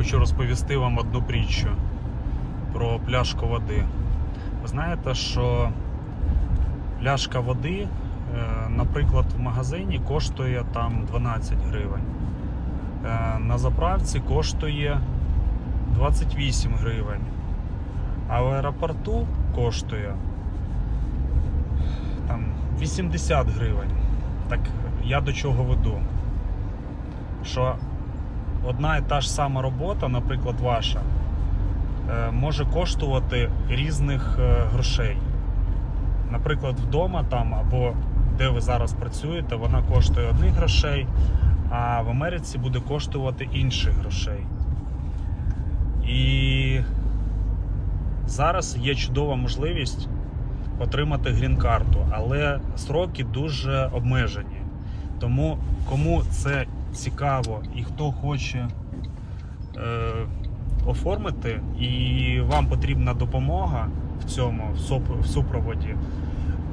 Хочу розповісти вам одну притчу про пляшку води. Ви знаєте, що пляшка води, е, наприклад, в магазині коштує там 12 гривень. Е, На заправці коштує 28 гривень. А в аеропорту коштує там 80 гривень. Так я до чого веду? Що одна і та ж сама робота, наприклад, ваша, е, може коштувати різних е, грошей. Наприклад, вдома там або де ви зараз працюєте, вона коштує одних грошей, а в Америці буде коштувати інших грошей. І зараз є чудова можливість отримати грін-карту, але сроки дуже обмежені. Тому кому це цікаво і хто хоче е, оформити, і вам потрібна допомога в цьому в, суп- в супроводі,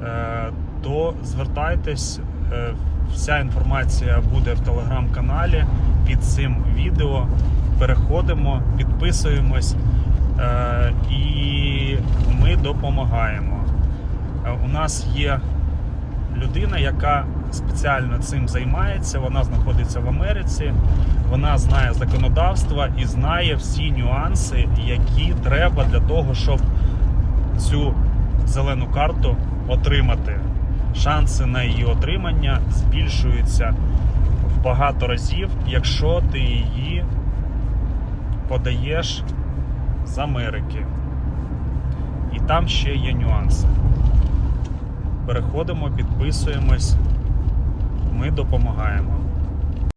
е, то звертайтесь. Е, вся інформація буде в телеграм-каналі під цим відео. Переходимо, підписуємось е, і ми допомагаємо. Е, У нас є людина, яка спеціально цим займається. Вона знаходиться в Америці, вона знає законодавство і знає всі нюанси, які треба для того, щоб цю зелену карту отримати. Шанси на її отримання збільшуються в багато разів, якщо ти її подаєш з Америки. І там ще є нюанси. Переходимо, підписуємось. Ми допомагаємо.